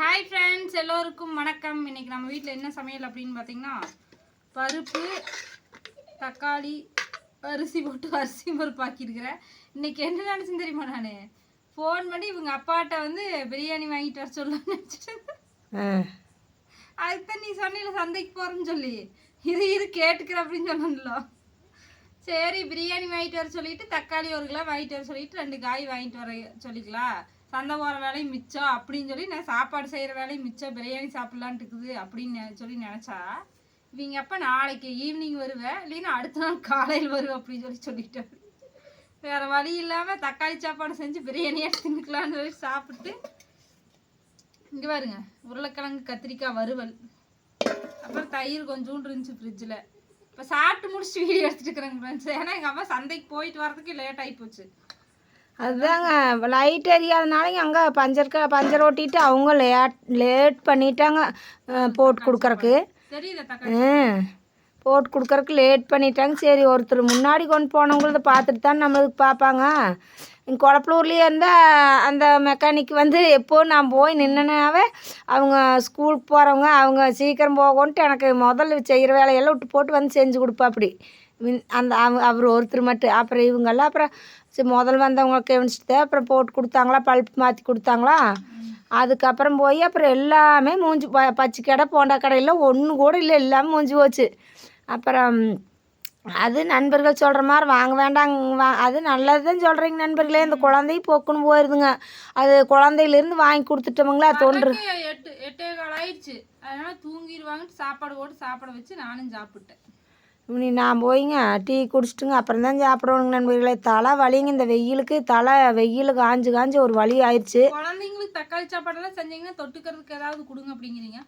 Hi friends எல்லோருக்கும் வணக்கம். இன்னைக்கு நம்ம வீட்டில் என்ன சமையல் அப்படின்னு பார்த்தீங்கன்னா பருப்பு தக்காளி அரிசி போட்டு அரிசி பருப்பு ஆக்கியிருக்கிறேன். இன்னைக்கு என்ன நினச்சேன் தெரியுமா நான்? ஃபோன் பண்ணி இவங்க அப்பாட்ட வந்து பிரியாணி வாங்கிட்டு வர சொல்ல நினச்சிட்டு. அதுக்கு நீ சொன்னில சந்தைக்கு போகிறேன்னு சொல்லி. இது இது கேட்டுக்கிற அப்படின்னு சொன்னல சரி பிரியாணி வாங்கிட்டு வர சொல்லிட்டு தக்காளி ஒரு கிலோ வாங்கிட்டு வர சொல்லிட்டு ரெண்டு காய் வாங்கிட்டு வர சொல்லிக்கலாம். சந்தை போகிற வேலையும் மிச்சம் அப்படின்னு சொல்லி நான் சாப்பாடு செய்கிற வேலையும் மிச்சம் பிரியாணி சாப்பிட்லான்ட்டு இருக்குது அப்படின்னு சொல்லி நினச்சா இவங்க அப்போ நாளைக்கு ஈவினிங் வருவேன் இல்லைன்னா அடுத்த நாள் காலையில் வருவேன் அப்படின்னு சொல்லி சொல்லிட்டேன் வேறு வழி இல்லாமல் தக்காளி சாப்பாடு செஞ்சு பிரியாணியாக தின்னுக்கலான்னு சொல்லி சாப்பிட்டு இங்கே பாருங்க உருளைக்கிழங்கு கத்திரிக்காய் வறுவல் அப்புறம் தயிர் கொஞ்சோண்டு இருந்துச்சு ஃப்ரிட்ஜில் இப்போ சாப்பிட்டு முடிச்சுட்டு வீடியோ எடுத்துட்டு இருக்கிறேங்க ஃப்ரெண்ட்ஸ் ஏன்னா எங்கள் அம்மா சந்தைக்கு போயிட்டு வரதுக்கு லேட் ஆகி போச்சு. அதுதாங்க லைட் எரியாதனால அங்கே பஞ்சர் க பஞ்சர் ஓட்டிட்டு அவங்க லேட் லேட் பண்ணிட்டாங்க போட்டு கொடுக்கறக்கு. போட்டு கொடுக்கறக்கு லேட் பண்ணிட்டாங்க. சரி ஒருத்தர் முன்னாடி கொண்டு போனவங்களத பார்த்துட்டு தான் நம்மளுக்கு பார்ப்பாங்க. குளப்பலூர்லேயே இருந்தால் அந்த மெக்கானிக் வந்து எப்போ நான் போய் நின்னனாவே அவங்க ஸ்கூலுக்கு போகிறவங்க அவங்க சீக்கிரம் போகணுன்ட்டு எனக்கு முதல்ல செய்கிற வேலையெல்லாம் விட்டு போட்டு வந்து செஞ்சு கொடுப்பா அப்படி அந்த அவ- அவர் ஒருத்தர் மட்டும். அப்புறம் இவங்கெல்லாம் அப்புறம் சரி முதல் வந்தவங்க கவனிச்சுட்டு அப்புறம் போட்டு கொடுத்தாங்களா பல்ப் மாற்றி கொடுத்தாங்களா? அதுக்கப்புறம் போய் அப்புறம் எல்லாமே மூஞ்சி ப பச்சை கடை போண்டா கடையில் ஒன்று கூட இல்லை எல்லாமே மூஞ்சி போச்சு. அப்புறம் அது நண்பர்கள் சொல்கிற மாதிரி வாங்க வேண்டாங்க வா அது நல்லதுதான் சொல்கிறீங்க நண்பர்களே. இந்த குழந்தையும் போக்குன்னு போயிருதுங்க. அது குழந்தையிலேருந்து வாங்கி கொடுத்துட்டோமுங்களா தோன்று. எட்டு எட்டே கால் ஆயிடுச்சு. அதனால் தூங்கிடுவாங்கன்னு சாப்பாடு போட்டு சாப்பிட வச்சு நானும் சாப்பிட்டேன். இனி நான் போய்ங்க டீ குடிச்சிட்டுங்க அப்புறம் தான் சாப்பிடணுங்க நண்பர்களே. தலை வலிங்க இந்த வெயிலுக்கு தலை வெயில் காஞ்சு காஞ்சு ஒரு வலி ஆயிடுச்சு குழந்தைங்களுக்கு தக்காளி சாப்பாடெல்லாம் செஞ்சீங்கன்னா தொட்டுக்கிறதுக்கு ஏதாவது கொடுங்க அப்படிங்கிறீங்க.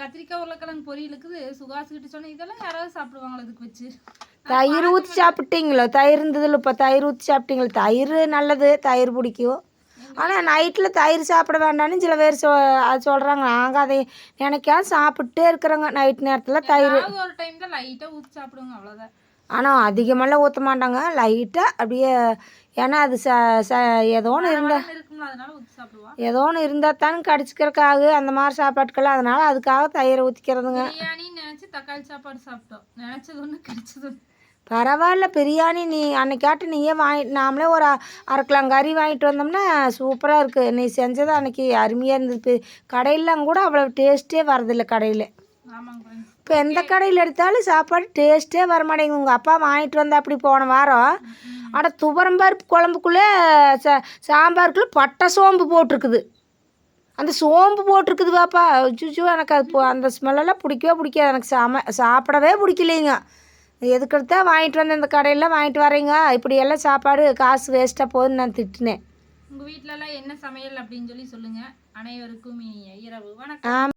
கத்திரிக்காய் உருளைக்கிழங்கு பொரியல் இருக்குது. சுகாசு கிட்ட சொன்னேன் இதெல்லாம் யாராவது சாப்பிடுவாங்களா இதுக்கு வச்சு? தயிர் ஊற்றி சாப்பிட்டீங்களோ? தயிர் இருந்ததில்ல இப்போ தயிர் ஊற்றி சாப்பிட்டீங்களோ? தயிர் நல்லது தயிர் பிடிக்கும். ஆனால் நைட்டில் தயிர் சாப்பிட வேண்டாம்னு சில பேர் சொ அது சொல்கிறாங்க நாங்கள் அதை நினைக்கா சாப்பிட்டே இருக்கிறோங்க. நைட் நேரத்தில் தயிர். ஒரு டைம் தான் லைட்டாக ஊற்றி சாப்பிடுவாங்க அவ்வளோதான் ஆனால் அதிகமெல்லாம் ஊற்ற மாட்டாங்க. லைட்டாக அப்படியே ஏன்னா அது ச ச ஏதோ ஒன்று இருந்தால் ஏதோ ஒன்று இருந்தால் தானே கடிச்சிக்கிறக்காகு அந்த மாதிரி சாப்பாட்டுக்கெல்லாம். அதனால் அதுக்காக தயிரை ஊற்றிக்கிறதுங்க தக்காளி சாப்பாடு சாப்பிட்டோம். நினச்சது ஒன்று கிடைச்சது ஒன்று பரவாயில்ல பிரியாணி நீ அன்னைக்காட்டு நீயே வாங்கி நாமளே ஒரு அ- அரை கிலோ கறி வாங்கிட்டு வந்தோம்னா சூப்பராக இருக்குது நீ செஞ்சது அன்னைக்கு அருமையாக இருந்தது. கடையிலாம் கூட அவ்வளோ டேஸ்ட்டே வரதில்லை கடையில். இப்போ எந்த கடையில் எடுத்தாலும் சாப்பாடு டேஸ்ட்டே வர மாட்டேங்குது உங்கள் அப்பா வாங்கிட்டு வந்தா அப்படி போன வாரம் அட துவரம் பருப்பு குழம்புக்குள்ளே ச சாம்பாருக்குள்ளே பட்டை சோம்பு போட்டிருக்குது. அந்த சோம்பு போட்டிருக்குது பாப்பா. சுச்சு எனக்கு அது அந்த ஸ்மெல்லெல்லாம் பிடிக்கவே பிடிக்காது. எனக்கு சம சாப்பிடவே பிடிக்கலைங்க. எதுக்கெடுத்தா வாங்கிட்டு வந்த இந்த கடையில் வாங்கிட்டு வரீங்க? இப்படியெல்லாம் சாப்பாடு காசு வேஸ்ட்டாக போகுதுன்னு நான் திட்டினேன். உங்கள் வீட்டிலலாம் என்ன சமையல் அப்படின்னு சொல்லி சொல்லுங்கள் அனைவருக்கும் இரவு. வணக்கம்.